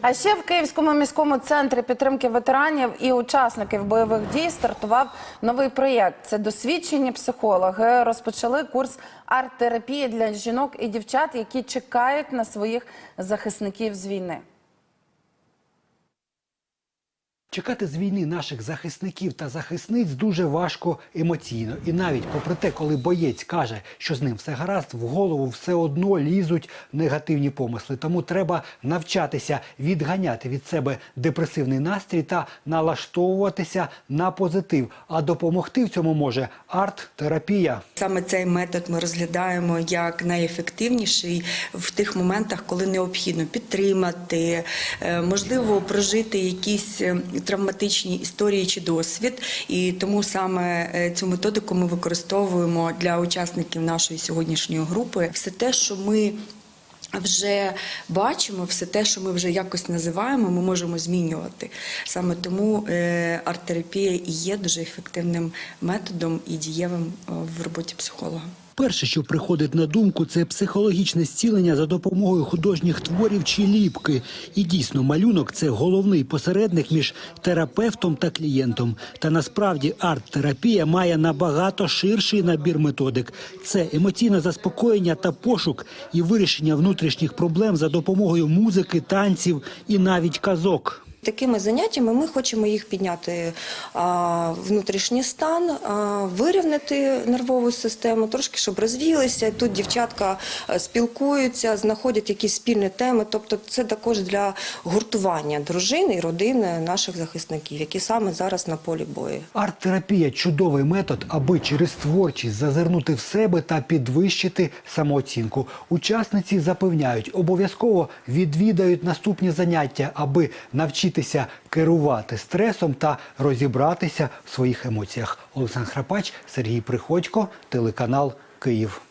А ще в Київському міському центрі підтримки ветеранів і учасників бойових дій стартував новий проєкт. Це досвідчені психологи розпочали курс арт-терапії для жінок і дівчат, які чекають на своїх захисників з війни. Чекати з війни наших захисників та захисниць дуже важко емоційно. І навіть попри те, коли боєць каже, що з ним все гаразд, в голову все одно лізуть негативні помисли. Тому треба навчатися відганяти від себе депресивний настрій та налаштовуватися на позитив. А допомогти в цьому може арт-терапія. Саме цей метод ми розглядаємо як найефективніший в тих моментах, коли необхідно підтримати, е, можливо, прожити якісь е, травматичні історії чи досвід. І тому саме е, цю методику ми використовуємо для учасників нашої сьогоднішньої групи. Все те, що ми вже бачимо, все те, що ми вже якось називаємо, ми можемо змінювати. Саме тому е, арт-терапія і є дуже ефективним методом і дієвим е, в роботі психолога. Перше, що приходить на думку, це психологічне зцілення за допомогою художніх творів чи ліпки. І дійсно, малюнок це головний посередник між терапевтом та клієнтом. Та насправді арт-терапія має набагато ширший набір методик. Це емоційне заспокоєння та пошук і вирішення внутрішніх проблем за допомогою музики, танців і навіть казок. Такими заняттями ми хочемо їх підняти внутрішній стан, а, вирівняти нервову систему, трошки щоб розвіялися. Тут дівчатка е, спілкуються, знаходять якісь спільні теми. Тобто, це також для гуртування дружини і родини наших захисників, які саме зараз на полі бою. Арт-терапія чудовий метод, аби через творчість зазирнути в себе та підвищити самооцінку. Учасниці запевняють, обов'язково відвідають наступні заняття, аби навчитися керувати стресом та розібратися в своїх емоціях. Олександр Храпач, Сергій Приходько, телеканал Київ.